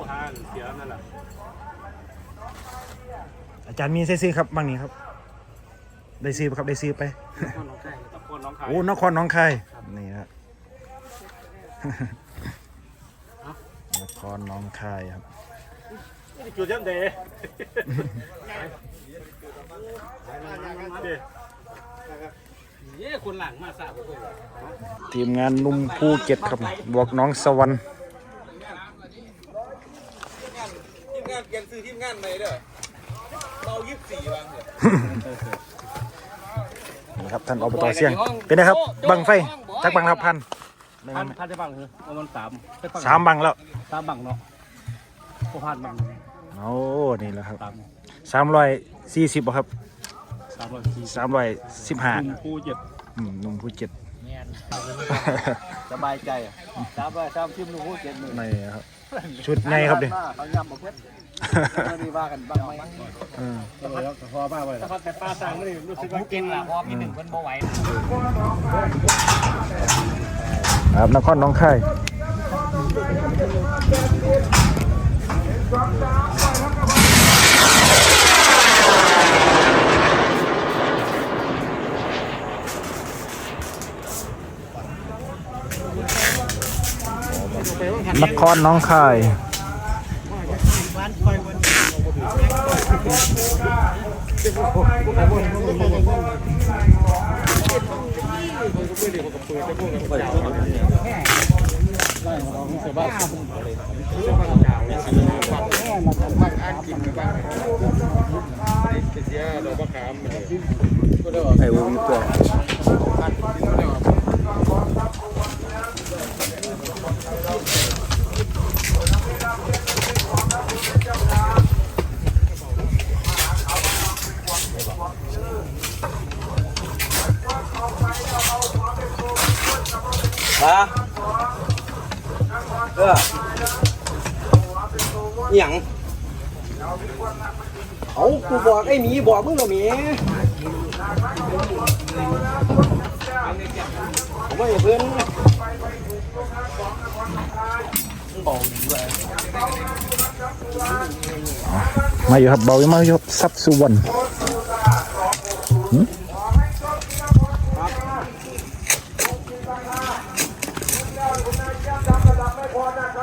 ผู้หาเสียนั่นแหละอาจารย์มีซื้อๆครับบางนี้ครับ ได้ซื้อปะครับได้ซื้อไปคนน้องชายตะโกนน้องขายโอ้นครหน้องคายนี่ครับนครหน้องคายครับจุดเยี่ยมเดย์เย้คนหลังมาสาวคนทีมงานหนุ่มภูเก็ตครับบวกน้องสวรรค์ ทีมงานเปลี่ยนซื้ อทีมงานใหม่เด้อเรายี่สิบสี่วันเนี่ยนะครับท่านอบตเสียง เป็นไงครับ บังไฟจักบังครับพันไม่พัไม่นพันได้บังคือประมาณสามสามบังแล้วสามบังเนาะผู้พันบังโอ้นี่แหละครับสามสามร้อยสี่สิบครับสามร้อยสี่สามร้อยสิบห้าหนุ่มผู้เจ็ดหนุ่มภูเก็ต สบายใจอะสามร้อยสามสิบหนุ่มผู้เจ็ดหนึ่งนี่ครับ ชุดในครับเด้เขายำบอกเพชรนี่ว่ากันบ้างไหมเออพอมากเลยแต่แต่ป้าสั่งไม่ได้รู้สึกว่าเก่งละพอมีหนึ่งคนบ่ไหวครับนครหน้องคาย นครน้องคายไอ้วงตัว ฮะเอออหย่างเอากูบอกไอ้หมีบอกมึงเหรอหมีผมว่าอย่เพื่อนมาอยู่ครับเบาอยู่มาอยู่ครับซับสุวรรณ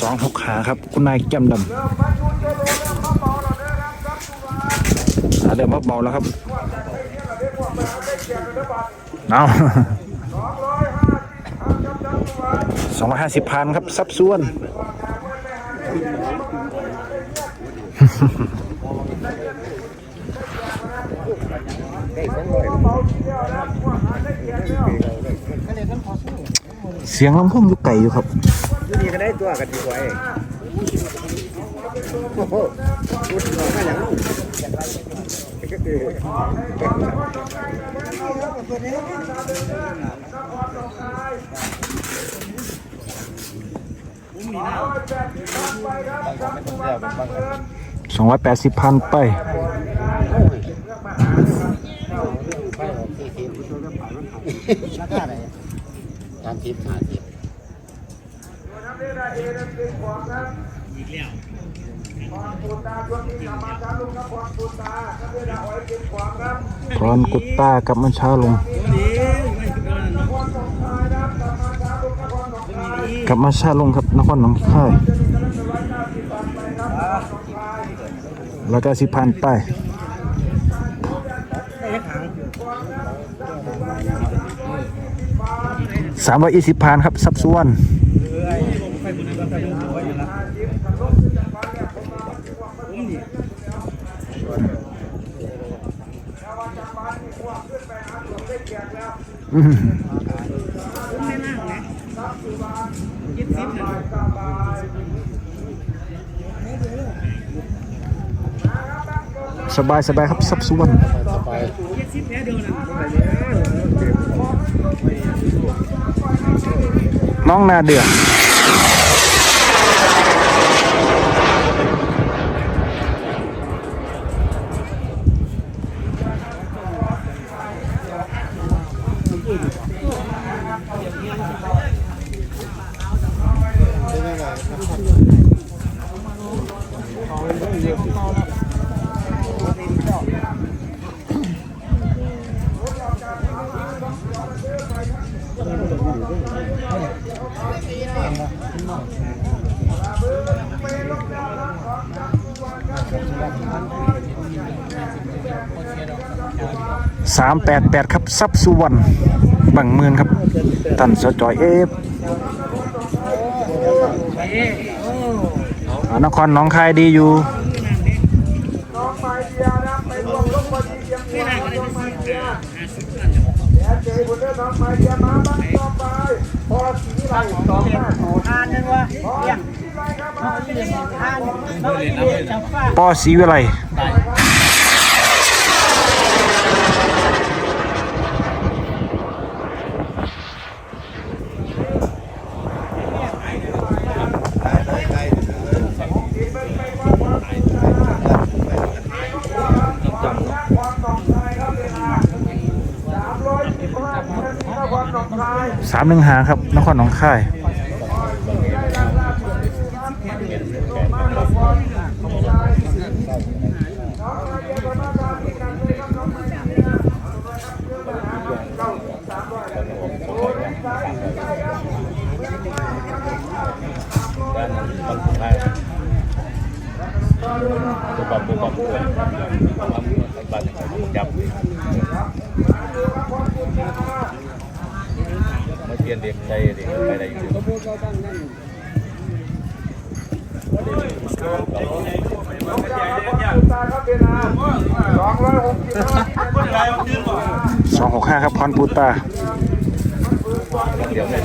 สองหกขาครับ คุณนายแก้มดำอ่าเริ่มเบาแล้วครับเอาสองร้อยห้าสิบพันครับซับซ้วน เสียงลำโพงอยู่ไกลอยู่ครับนี่ก็ได้ตัวกันดีกว่าโอ้โหพูดถึงมาอย่างนี้สองร้อยแปดสิบพันไปตา มทิพย์หาทิพย์พร้อมกุตตากับมันช้าลงกับมาชาลงครับนครหนองคายแล้วก็สิพันไป สามร้อยยี่สิบพันครับสับส่วนอืมสบายสบายครับซับสุวร น้องนาเดือ สามแปดแปดครับซับสุวรรณบังเมือนครับ ตันสจอยเอฟนครหน้องคายดีอยู่ ทานนึงวะเลี้ยงทานน้องเลี้ยงจับฟ้าปอสีวิไล สามหนึ่งหาครับ นครหนองคายตัวความตัวความตัวความบ้านจับ มาเปลี่ยนเด็กใจเด็กไปได้อยู่สองหกห้าครับพรปูตาเดี๋ยวได้